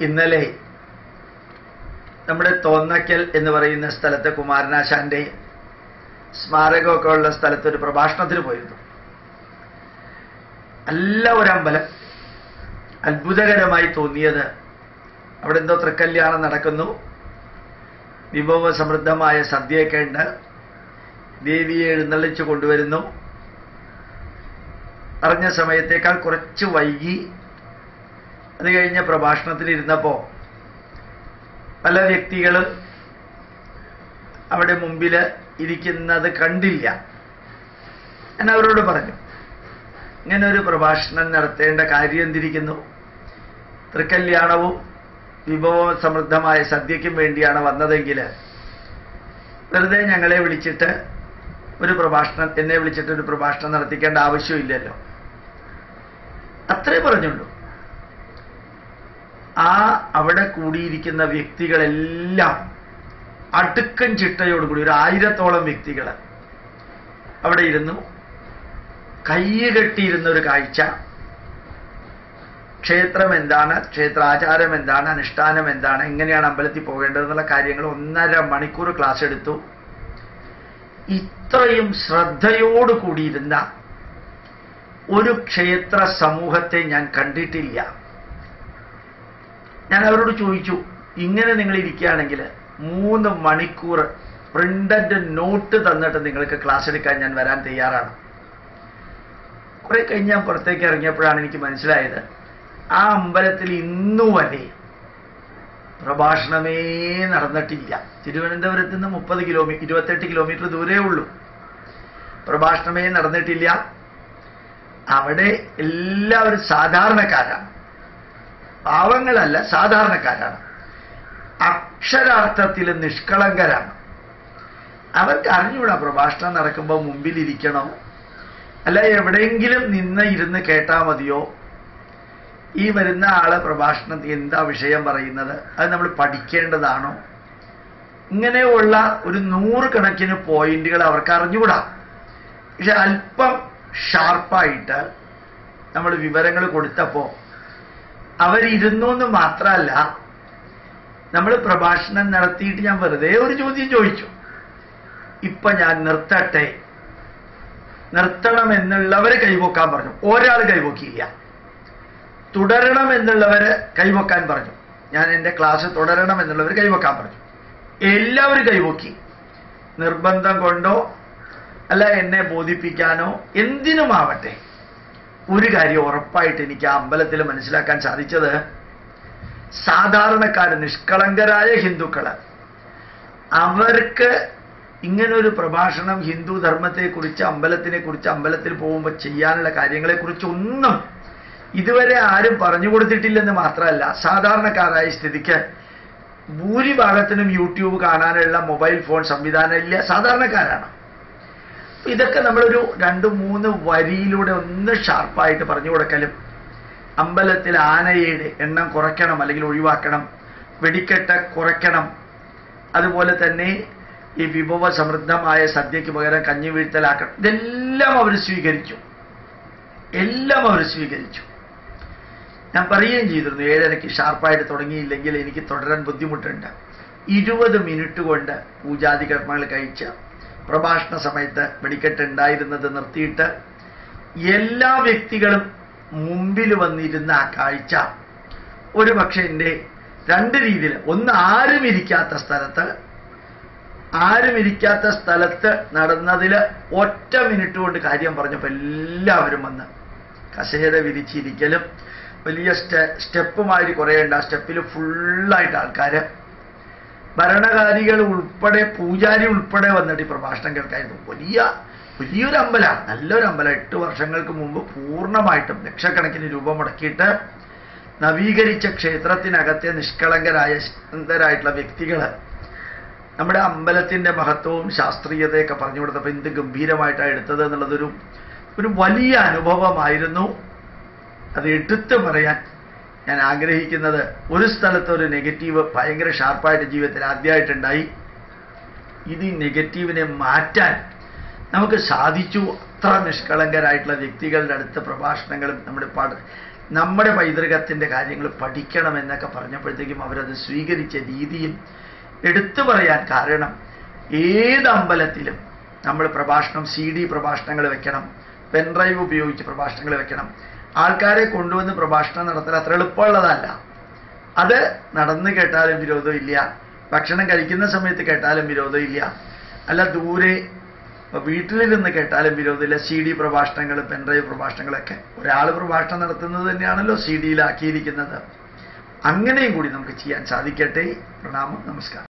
ഇന്നലെ നമ്മുടെ തോന്നക്കൽ എന്ന് പറയുന്ന സ്ഥലത്ത് കുമാരനാശാന്റെ സ്മാരകമൊക്കെ ഉള്ള സ്ഥലത്ത് ഒരു പ്രഭാഷണത്തിന് പോയിരുന്നു. നല്ല ഒരു അമ്പലം അത്ഭുതകരമായി തോന്നിയത്. അവിടെ എന്തോ തൃക്കല്യാണം നടക്കുന്നു. വിഭവ സമൃദ്ധമായ സദ്യയൊക്കെ ഉണ്ട്. ദേവിയെ എഴുന്നള്ളിച്ചു കൊണ്ടുവരുന്നു. അറിഞ്ഞ സമയത്തേക്കാൾ കുറച്ച് വൈകി അത് കഴിഞ്ഞ പ്രഭാഷണത്തിലിരുന്നപ്പോൾ പല വ്യക്തികൾ അവിടെ മുമ്പിൽ ഇരിക്കുന്നത് കണ്ടില്ല. ഞാൻ അവരോട് പറഞ്ഞു ഇങ്ങനെ ഒരു പ്രഭാഷണം നടത്തേണ്ട കാര്യം എന്തിരിക്കുന്നു? തൃക്കല്യാണവും വിഭവ സമൃദ്ധമായ സദ്യയ്ക്കും വേണ്ടിയാണ് വന്നതെങ്കിൽ വെറുതെ ഞങ്ങളെ വിളിച്ചിട്ട് ഒരു പ്രഭാഷണം എന്നെ വിളിച്ചിട്ട് ഒരു പ്രഭാഷണം നടത്തിക്കേണ്ട ആവശ്യമില്ലല്ലോ. അത്രേ പറഞ്ഞുള്ളൂ. ആ അവിടെ കൂടിയിരിക്കുന്ന വ്യക്തികളെല്ലാം അടുക്കൻ ചിട്ടയോടുകൂടി ഒരു ആയിരത്തോളം വ്യക്തികൾ അവിടെ ഇരുന്നു. കൈ കെട്ടിയിരുന്ന ഒരു കാഴ്ച. ക്ഷേത്രം എന്താണ്? ക്ഷേത്രാചാരം എന്താണ്? അനുഷ്ഠാനം എന്താണ്? എങ്ങനെയാണ് അമ്പലത്തിൽ പോകേണ്ടത് എന്നുള്ള കാര്യങ്ങൾ ഒന്നര മണിക്കൂർ ക്ലാസ് എടുത്തു. ഇത്രയും ശ്രദ്ധയോട് കൂടിയിരുന്ന ഒരു ക്ഷേത്ര സമൂഹത്തെ ഞാൻ കണ്ടിട്ടില്ല. ഞാൻ അവരോട് ചോദിച്ചു ഇങ്ങനെ നിങ്ങൾ ഇരിക്കുകയാണെങ്കിൽ മൂന്ന് മണിക്കൂർ പ്രിന്റഡ് നോട്ട് തന്നിട്ട് നിങ്ങൾക്ക് ക്ലാസ് എടുക്കാൻ ഞാൻ വരാൻ തയ്യാറാണ്. കുറെ കഴിഞ്ഞ് ഞാൻ പുറത്തേക്ക് ഇറങ്ങിയപ്പോഴാണ് എനിക്ക് മനസ്സിലായത് ആ അമ്പലത്തിൽ ഇന്നുവരെ പ്രഭാഷണമേ നടന്നിട്ടില്ല. തിരുവനന്തപുരത്ത് നിന്ന് മുപ്പത് കിലോമീറ്റർ ഇരുപത്തെട്ട് കിലോമീറ്റർ ദൂരേ ഉള്ളൂ. പ്രഭാഷണമേ നടന്നിട്ടില്ല. അവിടെ എല്ലാവരും സാധാരണക്കാരാണ്. പാവങ്ങളല്ല സാധാരണക്കാരാണ്. അക്ഷരാർത്ഥത്തിൽ നിഷ്കളങ്കരാണ്. അവർക്ക് അറിഞ്ഞൂടാ പ്രഭാഷണം നടക്കുമ്പോൾ മുമ്പിലിരിക്കണോ? അല്ല എവിടെയെങ്കിലും നിന്ന് ഇരുന്ന് കേട്ടാൽ മതിയോ? ഈ വരുന്ന ആൾ പ്രഭാഷണത്തിൽ എന്താ വിഷയം പറയുന്നത്? അത് നമ്മൾ പഠിക്കേണ്ടതാണോ? ഇങ്ങനെയുള്ള ഒരു നൂറുകണക്കിന് പോയിന്റുകൾ അവർക്ക് അറിഞ്ഞുകൂടാ പക്ഷെ അല്പം ഷാർപ്പായിട്ട് നമ്മൾ വിവരങ്ങൾ കൊടുത്തപ്പോൾ അവരിരുന്നു എന്ന് മാത്രമല്ല നമ്മൾ പ്രഭാഷണം നടത്തിയിട്ട് ഞാൻ വെറുതെ ഒരു ചോദ്യം ചോദിച്ചു. ഇപ്പൊ ഞാൻ നിർത്തട്ടെ. നിർത്തണം എന്നുള്ളവര് കൈവോക്കാൻ പറഞ്ഞു. ഒരാൾ കൈവോക്കിയില്ല. തുടരണം എന്നുള്ളവര് കൈവക്കാൻ പറഞ്ഞു. ഞാൻ എന്റെ ക്ലാസ് തുടരണം എന്നുള്ളവർ കൈവക്കാൻ പറഞ്ഞു. എല്ലാവരും കൈവക്കി. നിർബന്ധം കൊണ്ടോ അല്ല എന്നെ ബോധിപ്പിക്കാനോ എന്തിനുമാവട്ടെ. ഒരു കാര്യം ഉറപ്പായിട്ട് എനിക്ക് ആ അമ്പലത്തിൽ മനസ്സിലാക്കാൻ സാധിച്ചത് സാധാരണക്കാർ നിഷ്കളങ്കരായ ഹിന്ദുക്കൾ അവർക്ക് ഇങ്ങനൊരു പ്രഭാഷണം ഹിന്ദു ധർമ്മത്തെക്കുറിച്ച് അമ്പലത്തിനെ കുറിച്ച് അമ്പലത്തിൽ പോകുമ്പോൾ ചെയ്യാനുള്ള കാര്യങ്ങളെക്കുറിച്ച് ഒന്നും ഇതുവരെ ആരും പറഞ്ഞു കൊടുത്തിട്ടില്ലെന്ന് മാത്രമല്ല സാധാരണക്കാരായ സ്ഥിതിക്ക് ഭൂരിഭാഗത്തിനും യൂട്യൂബ് കാണാനുള്ള മൊബൈൽ ഫോൺ സംവിധാനം ഇല്ല. സാധാരണക്കാരാണ്. ഇതൊക്കെ നമ്മളൊരു രണ്ട് മൂന്ന് വരിയിലൂടെ ഒന്ന് ഷാർപ്പായിട്ട് പറഞ്ഞു കൊടുക്കലും. അമ്പലത്തിൽ ആനയുടെ എണ്ണം കുറയ്ക്കണം അല്ലെങ്കിൽ ഒഴിവാക്കണം. വെടിക്കെട്ട് കുറയ്ക്കണം. അതുപോലെ തന്നെ ഈ വിഭവ സമൃദ്ധമായ സദ്യയ്ക്ക് പകരം കഞ്ഞി വീഴ്ത്തലാക്കണം. ഇതെല്ലാം അവർ സ്വീകരിച്ചു എല്ലാം അവർ സ്വീകരിച്ചു. ഞാൻ പറയുകയും ചെയ്തിരുന്നു ഏഴരയ്ക്ക് ഷാർപ്പായിട്ട് തുടങ്ങിയില്ലെങ്കിൽ എനിക്ക് തുടരാൻ ബുദ്ധിമുട്ടുണ്ട്. ഇരുപത് മിനിറ്റ് കൊണ്ട് പൂജാതി കർമ്മങ്ങൾ കഴിച്ച് പ്രഭാഷണ സമയത്ത് വെടിക്കെട്ട് ഉണ്ടായിരുന്നത് നിർത്തിയിട്ട് എല്ലാ വ്യക്തികളും മുമ്പിൽ വന്നിരുന്ന ആ കാഴ്ച. ഒരു പക്ഷെ എന്റെ രണ്ട് രീതിയിൽ ഒന്ന് ആരും ഇരിക്കാത്ത സ്ഥലത്ത് ആരും ഇരിക്കാത്ത സ്ഥലത്ത് നടന്നതിൽ ഒറ്റ മിനിറ്റ് കൊണ്ട് കാര്യം പറഞ്ഞപ്പോൾ എല്ലാവരും വന്ന് കസേര വിരിച്ചിരിക്കലും വലിയ സ്റ്റെ സ്റ്റെപ്പുമായി കുറേ ഉണ്ട്. ആ സ്റ്റെപ്പിൽ ഫുള്ളായിട്ട് ആൾക്കാർ ഭരണകാരികൾ ഉൾപ്പെടെ പൂജാരി ഉൾപ്പെടെ വന്നിട്ട് ഈ പ്രഭാഷണം കേൾക്കായിരുന്നു. വലിയ വലിയൊരു അമ്പലമാണ് നല്ലൊരു അമ്പലം എട്ട് വർഷങ്ങൾക്ക് മുമ്പ് പൂർണമായിട്ടും ലക്ഷക്കണക്കിന് രൂപ മുടക്കിയിട്ട് നവീകരിച്ച ക്ഷേത്രത്തിനകത്തെ നിഷ്കളങ്കരായ ശാന്തരായിട്ടുള്ള വ്യക്തികൾ നമ്മുടെ അമ്പലത്തിന്റെ മഹത്വവും ശാസ്ത്രീയതയൊക്കെ പറഞ്ഞു കൊടുത്തപ്പോൾ എന്ത് ഗംഭീരമായിട്ടാണ് എടുത്തത് എന്നുള്ളതൊരു ഒരു വലിയ അനുഭവമായിരുന്നു. അത് എടുത്തു പറയാൻ ഞാൻ ആഗ്രഹിക്കുന്നത് ഒരു സ്ഥലത്ത് ഒരു നെഗറ്റീവ് ഭയങ്കര ഷാർപ്പായിട്ട് ജീവിതത്തിൽ ആദ്യമായിട്ടുണ്ടായി. ഇത് ഈ നെഗറ്റീവിനെ മാറ്റാൻ നമുക്ക് സാധിച്ചു. അത്ര നിഷ്കളങ്കരായിട്ടുള്ള വ്യക്തികളുടെ അടുത്ത പ്രഭാഷണങ്ങളും നമ്മുടെ പാട് നമ്മുടെ പൈതൃകത്തിന്റെ കാര്യങ്ങൾ പഠിക്കണം എന്നൊക്കെ പറഞ്ഞപ്പോഴത്തേക്കും അവരത് സ്വീകരിച്ച രീതിയും എടുത്തു പറയാൻ കാരണം ഏത് അമ്പലത്തിലും നമ്മൾ പ്രഭാഷണം സി ഡി പ്രഭാഷണങ്ങൾ വെക്കണം പെൻഡ്രൈവ് ഉപയോഗിച്ച് പ്രഭാഷണങ്ങൾ വെക്കണം ആൾക്കാരെ കൊണ്ടുവന്ന് പ്രഭാഷണം നടത്തൽ അത്ര എളുപ്പമുള്ളതല്ല. അത് നടന്ന് കേട്ടാലും വിരോധമില്ല. ഭക്ഷണം കഴിക്കുന്ന സമയത്ത് കേട്ടാലും വിരോധമില്ല. അല്ല ദൂരെ വീട്ടിലിരുന്ന് കേട്ടാലും വിരോധമില്ല. സി ഡി പ്രഭാഷണങ്ങൾ പെൻഡ്രൈവ് പ്രഭാഷണങ്ങളൊക്കെ. ഒരാൾ പ്രഭാഷണം നടത്തുന്നത് തന്നെയാണല്ലോ സി ഡിയിലാക്കിയിരിക്കുന്നത്. അങ്ങനെയും കൂടി നമുക്ക് ചെയ്യാൻ സാധിക്കട്ടെ. പ്രണാമം നമസ്കാരം.